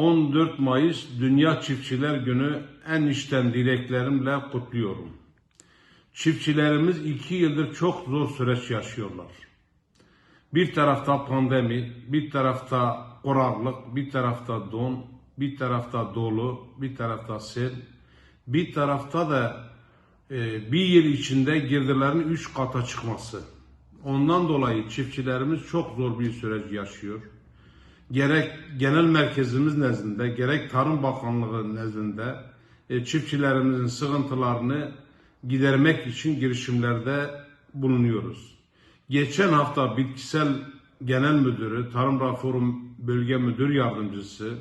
14 Mayıs Dünya Çiftçiler Günü en içten dileklerimle kutluyorum. Çiftçilerimiz iki yıldır çok zor süreç yaşıyorlar. Bir tarafta pandemi, bir tarafta kuraklık, bir tarafta don, bir tarafta dolu, bir tarafta sel, bir tarafta da e, bir yıl içinde girdilerin üç kata çıkması. Ondan dolayı çiftçilerimiz çok zor bir süreç yaşıyor. Gerek genel merkezimiz nezdinde, gerek Tarım Bakanlığı nezdinde e, çiftçilerimizin sıkıntılarını gidermek için girişimlerde bulunuyoruz. Geçen hafta Bitkisel Genel Müdürü, Tarım Reform Bölge Müdür Yardımcısı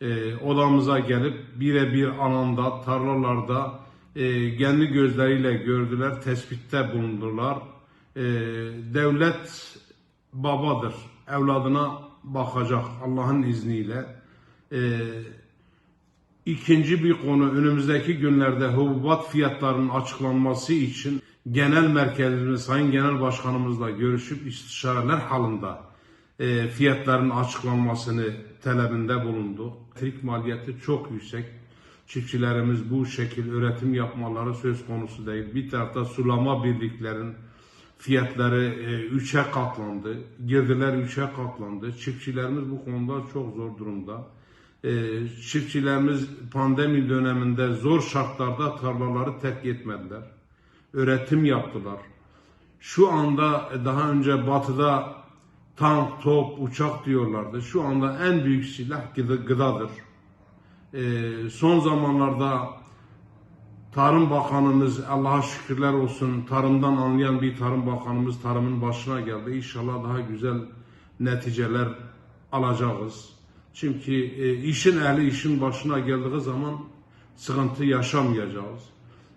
e, odamıza gelip birebir anında tarlalarda e, kendi gözleriyle gördüler, tespitte bulundular. E, devlet babadır, evladına bakacak Allah'ın izniyle. E, İkinci bir konu önümüzdeki günlerde hububat fiyatlarının açıklanması için genel merkezimiz Sayın Genel Başkanımızla görüşüp istişareler halinde e, fiyatların açıklanmasını talebinde bulundu. Elektrik maliyeti çok yüksek. Çiftçilerimiz bu şekil üretim yapmaları söz konusu değil. Bir tarafta sulama birliklerin fiyatları e, üçe katlandı. Girdiler üçe katlandı. Çiftçilerimiz bu konuda çok zor durumda. E, çiftçilerimiz pandemi döneminde zor şartlarda tarlaları terk etmediler. Üretim yaptılar. Şu anda e, daha önce batıda tank, top, uçak diyorlardı. Şu anda en büyük silah gıda- gıdadır. E, son zamanlarda Tarım Bakanımız Allah'a şükürler olsun tarımdan anlayan bir Tarım Bakanımız tarımın başına geldi. İnşallah daha güzel neticeler alacağız. Çünkü e, işin ehli işin başına geldiği zaman sıkıntı yaşamayacağız.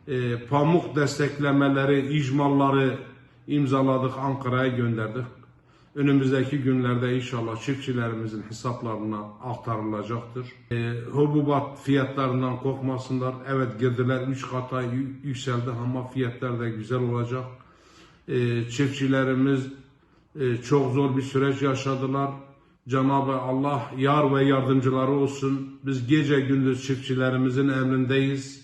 E, pamuk desteklemeleri, icmalları imzaladık, Ankara'ya gönderdik. Önümüzdeki günlerde inşallah çiftçilerimizin hesaplarına aktarılacaktır. E, hububat fiyatlarından korkmasınlar. Evet girdiler 3 kata yü- yükseldi ama fiyatlar da güzel olacak. E, çiftçilerimiz e, çok zor bir süreç yaşadılar. Cenab-ı Allah yar ve yardımcıları olsun. Biz gece gündüz çiftçilerimizin emrindeyiz.